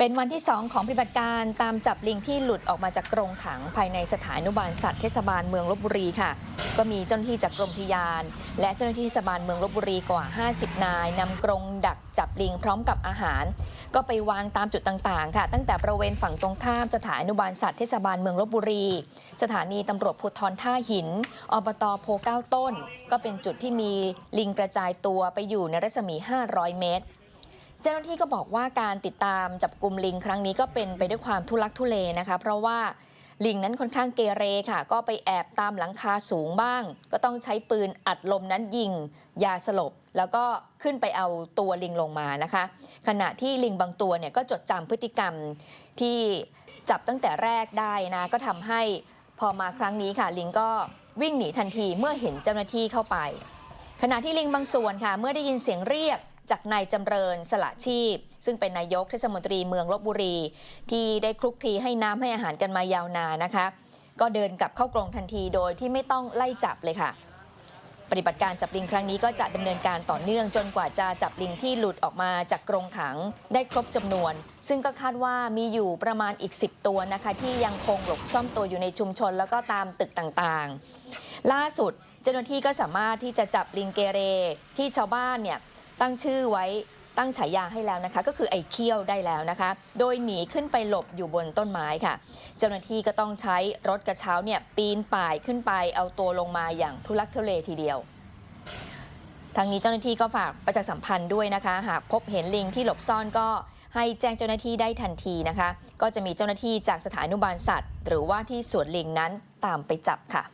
เป็นวันที่ 2 ของปฏิบัติการตามจับลิงที่หลุดออกมาจากกรงขังภายในสถานุบาลสัตว์เทศบาลเมืองลบบุรีค่ะ ก็มีเจ้าหน้าที่จากกรมพิยาน และเจ้าหน้าที่เทศบาลเมืองลบบุรีกว่า 50 นายนำกรงดักจับลิงพร้อมกับอาหาร ก็ไปวางตามจุดต่างๆ ค่ะ ตั้งแต่บริเวณฝั่งตรงข้ามสถานุบาลสัตว์เทศบาลเมืองลบบุรี สถานีตำรวจภูธรท่าหินอบตโพเก้าต้น ก็เป็นจุดที่มีลิงกระจายตัวไปอยู่ในรัศมี 500 เมตร เจ้าหน้าที่ก็บอกว่าการติดตามจับกลุ่มลิงครั้งนี้ก็เป็นไปด้วยความทุลักทุเลนะคะ เพราะว่าลิงนั้นค่อนข้างเกเรค่ะ ก็ไปแอบตามหลังคาสูงบ้าง ก็ต้องใช้ปืนอัดลมนั้นยิง ยาสลบ แล้วก็ขึ้นไปเอาตัวลิงลงมานะคะ ขณะที่ลิงบางตัวเนี่ยก็จดจำพฤติกรรมที่จับตั้งแต่แรกได้นะ ก็ทำให้พอมาครั้งนี้ค่ะ ลิงก็วิ่งหนีทันทีเมื่อเห็นเจ้าหน้าที่เข้าไป ขณะที่ลิงบางส่วนค่ะ เมื่อได้ยินเสียงเรียก จากนายจำเริญสละชีพ ซึ่งเป็นนายกเทศมนตรีเมืองลบบุรี ที่ได้คลุกคลีให้น้ำให้อาหารกันมายาวนานนะคะ ก็เดินกลับเข้ากรงทันทีโดยที่ไม่ต้องไล่จับเลยค่ะ ปฏิบัติการจับลิงครั้งนี้ก็จะดำเนินการต่อเนื่องจนกว่าจะจับลิงที่หลุดออกมาจากกรงขังได้ครบจำนวน ซึ่งก็คาดว่ามีอยู่ประมาณอีก 10 ตัวนะคะ ที่ยังคงหลบซ่อนตัวอยู่ในชุมชน แล้วก็ตามตึกต่างๆ ล่าสุดเจ้าหน้าที่ก็สามารถที่จะจับลิงเกเรที่ชาวบ้านเนี่ย ตั้งชื่อไว้ตั้งฉายาให้แล้วนะคะ ก็คือไอ้เขี้ยวได้แล้วนะคะ โดยหนีขึ้นไปหลบอยู่บนต้นไม้ค่ะ เจ้าหน้าที่ก็ต้องใช้รถกระเช้าเนี่ยปีนป่ายขึ้นไปเอาตัวลงมาอย่างทุลักทุเลทีเดียวทางนี้เจ้าหน้าที่ก็ฝากประชาสัมพันธ์ด้วยนะคะ หากพบเห็นลิงที่หลบซ่อนก็ให้แจ้งเจ้าหน้าที่ได้ทันทีนะคะ ก็จะมีเจ้าหน้าที่จากสถานุบาลสัตว์ หรือว่าที่สวนลิงนั้นตามไปจับค่ะ